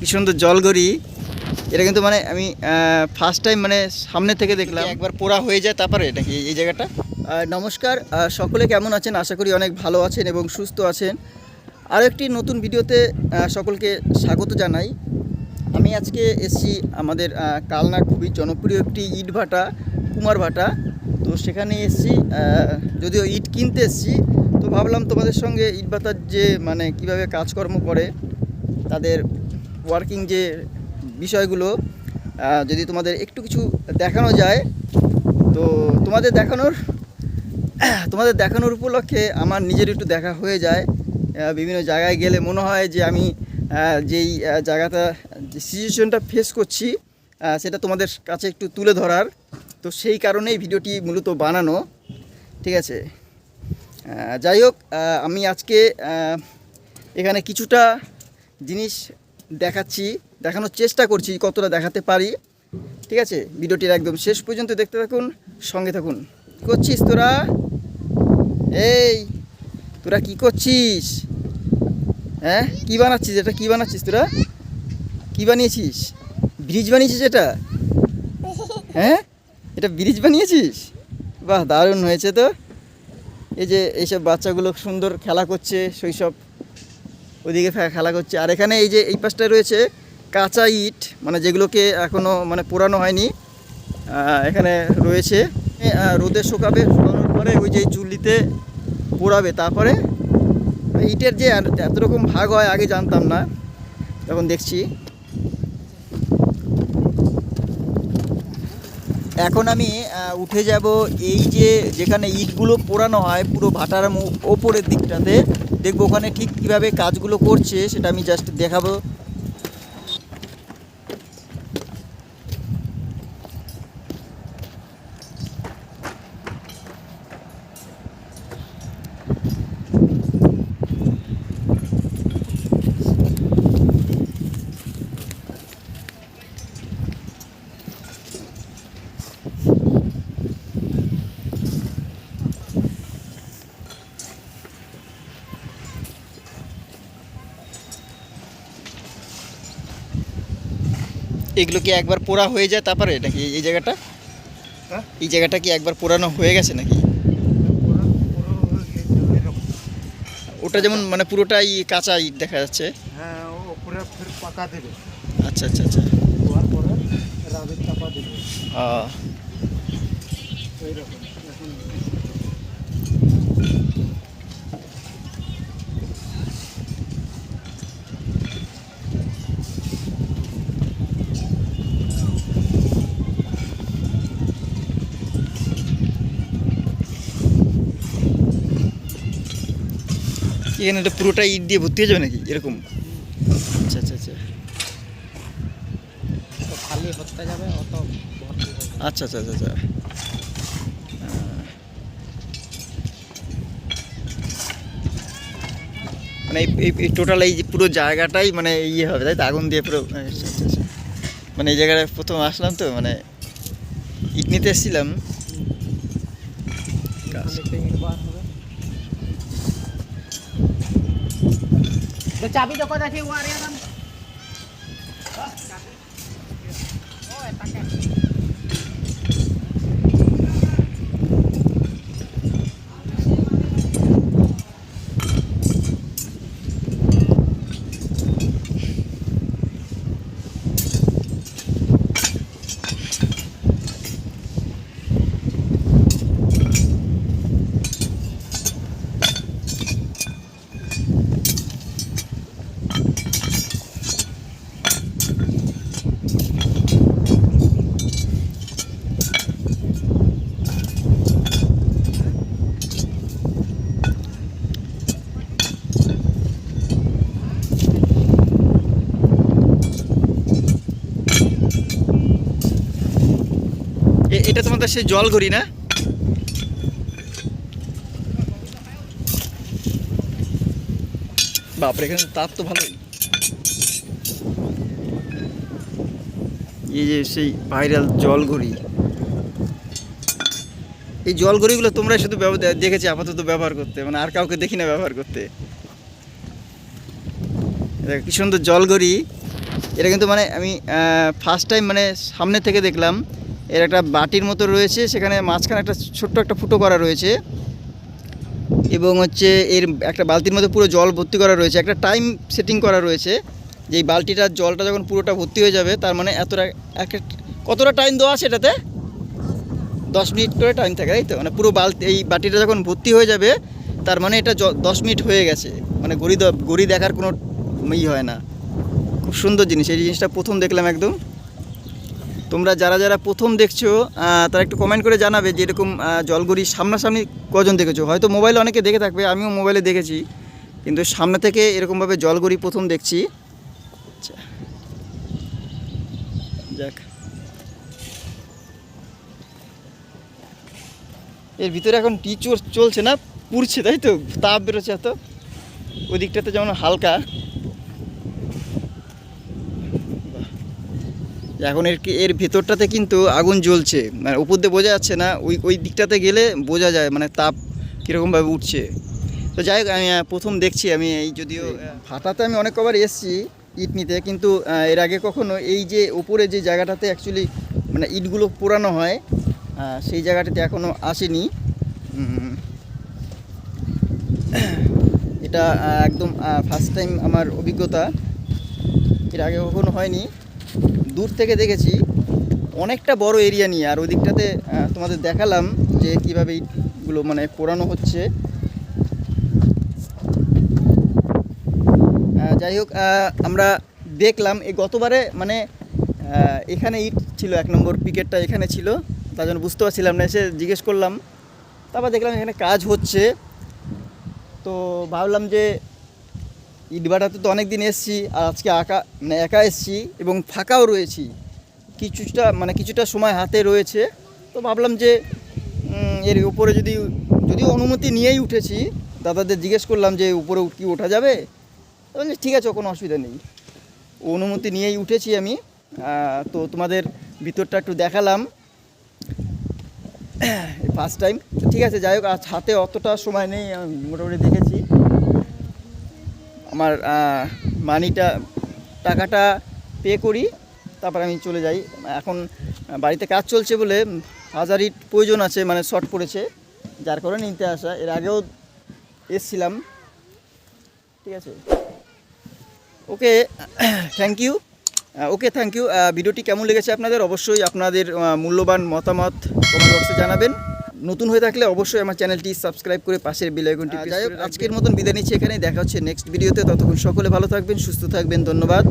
কি সুন্দর জলগড়ি এটা কিন্তু মানে আমি ফার্স্ট টাইম মানে সামনে থেকে দেখলাম। একবার পোড়া হয়ে যায় তারপরে নাকি এই জায়গাটা? নমস্কার সকলে কেমন আছেন? আশা করি অনেক ভালো আছেন এবং সুস্থ আছেন। আরও একটি নতুন ভিডিওতে সকলকে স্বাগত জানাই। আমি আজকে এসেছি আমাদের কালনার খুবই জনপ্রিয় একটি ইট ভাটা কুমার ভাটা। তো সেখানে এসেছি যদিও ইট কিনতে এসছি তো ভাবলাম তোমাদের সঙ্গে ইট ভাটার যে মানে কীভাবে কাজকর্ম করে তাদের ওয়ার্কিং যে বিষয়গুলো যদি তোমাদের একটু কিছু দেখানো যায়, তো তোমাদের দেখানোর তোমাদের দেখানোর উপলক্ষে আমার নিজের একটু দেখা হয়ে যায়। বিভিন্ন জায়গায় গেলে মনে হয় যে আমি যেই জায়গাটা, যে সিচুয়েশনটা ফেস করছি সেটা তোমাদের কাছে একটু তুলে ধরার। তো সেই কারণেই ভিডিওটি মূলত বানানো, ঠিক আছে? যাই হোক আমি আজকে এখানে কিছুটা জিনিস দেখাচ্ছি, দেখানোর চেষ্টা করছি কতটা দেখাতে পারি। ঠিক আছে? ভিডিওটির একদম শেষ পর্যন্ত দেখতে থাকুন, সঙ্গে থাকুন। করছিস তোরা? এই, তোরা কি করছিস? হ্যাঁ? কি বানাচ্ছিস? এটা কি বানাচ্ছিস তোরা? কি বানিয়েছিস? ব্রিজ বানিয়েছিস এটা? হ্যাঁ? এটা ব্রিজ বানিয়েছিস? বাহ, দারুণ হয়েছে তো। এই যে এইসব বাচ্চাগুলো সুন্দর খেলা করছে শৈশব ওদিকে খেলা করছে। আর এখানে এই যে এই পাশটায় রয়েছে কাঁচা ইট মানে যেগুলোকে এখনও মানে পোড়ানো হয়নি এখানে রয়েছে। রোদে শুকাবে, শুকানোর পরে ওই যে চুল্লিতে পোড়াবে। তারপরে ইটের যে এত- রকম ভাগ হয়, আগে জানতাম না। তখন দেখছি। এখন আমি উঠে যাব এই যে যেখানে ইটগুলো পোড়ানো হয়, পুরো ভাটার ওপরের দিকটাতে। দেখব ওখানে ঠিক কীভাবে কাজগুলো করছে সেটা আমি জাস্ট দেখাবো। এগুলো কি একবার পোড়া হয়ে যায় তারপরে নাকি এই জায়গাটা? হ্যাঁ? এই জায়গাটা কি একবার পোড়ানো হয়ে গেছে নাকি? ওটা যেমন মানে পুরোটাই কাঁচা ইট দেখা যাচ্ছে। হ্যাঁ ও ওপরে ফের পাকা দেবে। আচ্ছা আচ্ছা আচ্ছা। দেবে। এখন এটা পুরোটা ইট দিয়ে ভর্তি হয়ে যাবে নাকি? এরকম? আচ্ছা আচ্ছা আচ্ছা। খালি হতে যাবে অত আচ্ছা আচ্ছা আচ্ছা আচ্ছা। মানে এই- টোটাল এই পুরো জায়গাটাই মানে ইয়ে হবে তাই তো? আগুন দিয়ে পুরো আচ্ছা আচ্ছা আচ্ছা। মানে এই জায়গাটায় প্রথম আসলাম তো মানে ইট নিতে এসেছিলাম। কাজ। খালি পেইন্ট বার হবে চাবি এটা তোমাদের সেই জল ঘড়ি না? বাপরে, এখানে তাপ তো ভালোই। এই যে সেই ভাইরাল জল ঘড়ি। এই জল ঘড়িগুলো তোমরা শুধু দেখেছি, আপাতত ব্যবহার করতে। মানে আর কাউকে দেখি না ব্যবহার করতে। কি সুন্দর জল ঘড়ি। এটা কিন্তু মানে আমি ফার্স্ট টাইম মানে সামনে থেকে দেখলাম। এর একটা বাটির মতো রয়েছে, সেখানে মাঝখানে একটা ছোট্ট একটা ফুটো করা রয়েছে এবং হচ্ছে এর একটা বালতির মধ্যে পুরো জল ভর্তি করা রয়েছে, একটা টাইম সেটিং করা রয়েছে। যে এই বালতিটার জলটা যখন পুরোটা ভর্তি হয়ে যাবে, তার মানে এতটা একটা কতটা টাইম দেওয়া আছে এটাতে? দশ মিনিট করে টাইম থাকে, তাই তো? মানে পুরো বালতি, এই বাটিটা যখন ভর্তি হয়ে যাবে, তার মানে এটা দশ মিনিট হয়ে গেছে। মানে গড়ি গড়ি দেখার কোনো ই হয় না। খুব সুন্দর জিনিস, এই জিনিসটা প্রথম দেখলাম একদম। তোমরা যারা যারা প্রথম দেখছ তারা একটু কমেন্ট করে জানাবে যে এরকম জলগড়ি সামনাসামনি কজন দেখেছ। হয়তো মোবাইলে অনেকে দেখে থাকবে, আমিও মোবাইলে দেখেছি। কিন্তু সামনে থেকে এরকমভাবে জলগড়ি প্রথম দেখছি। আচ্ছা। যাক। এর ভিতরে এখন টি চলছে না, পুড়ছে, তাই তো? তাপ বেরোচ্ছে এত। ওই দিকটাতে যেমন হালকা। এখন এর কি- এর ভেতরটাতে কিন্তু আগুন জ্বলছে। মানে উপর দিয়ে বোঝা যাচ্ছে না ওই ওই দিকটাতে গেলে বোঝা যায় মানে তাপ কীরকমভাবে উঠছে। তো যাই হোক আমি প্রথম দেখছি আমি এই যদিও ভাটাতে আমি অনেক কবার এসেছি ইট নিতে কিন্তু এর আগে কখনো এই যে উপরে যে জায়গাটাতে অ্যাকচুয়ালি মানে ইটগুলো পোড়ানো হয় সেই জায়গাটাতে এখনও আসেনি। এটা একদম ফার্স্ট টাইম আমার অভিজ্ঞতা। এর আগে কখনো হয়নি। দূর থেকে দেখেছি অনেকটা বড় এরিয়া নিয়ে। আর ওই দিকটাতে তোমাদের দেখালাম যে কীভাবে ইটগুলো মানে পোড়ানো হচ্ছে। যাই হোক আমরা দেখলাম। এই গতবারে মানে এখানে ইট ছিল, এক নম্বর পিকেটটা এখানে ছিল। তার জন্য বুঝতে পারছিলাম না, এসে জিজ্ঞেস করলাম। তারপর দেখলাম এখানে কাজ হচ্ছে। তো ভাবলাম যে ইটভাটাতে তো অনেক দিন এসেছি আর আজকে আঁকা মানে একা এসেছি এবং ফাঁকাও রয়েছি। কিছুটা মানে কিছুটা সময় হাতে রয়েছে। তো ভাবলাম যে এর উপরে যদি যদি অনুমতি নিয়েই উঠেছি দাদাদের জিজ্ঞেস করলাম যে উপরে কি ওঠা যাবে? বলছে, ঠিক আছে কোনো অসুবিধা নেই। অনুমতি নিয়েই উঠেছি আমি। তো তোমাদের ভিতরটা একটু দেখালাম। ফার্স্ট টাইম ঠিক আছে যাই হোক আজ হাতে অতটা সময় নেই মোটামুটি দেখেছি। আমার মানিটা টাকাটা পে করি, তারপর আমি চলে যাই। এখন বাড়িতে কাজ চলছে বলে হাজার ইট প্রয়োজন আছে মানে শর্ট পড়েছে, যার কারণে নিতে আসা। এর আগেও এসছিলাম। ঠিক আছে? Okay thank you okay thank you ভিডিওটি কেমন লেগেছে আপনাদের? অবশ্যই আপনাদের মূল্যবান মতামত কমেন্ট বক্সে জানাবেন। নতুন হয়ে থাকলে অবশ্যই আমার চ্যানেলটি সাবস্ক্রাইব করে পাশের বেল আইকনটি যাই হোক আজকের মতন বিদায় নিচ্ছি এখানেই। দেখা হচ্ছে নেক্সট ভিডিওতে। ততক্ষণ সকলে ভালো থাকবেন সুস্থ থাকবেন। ধন্যবাদ।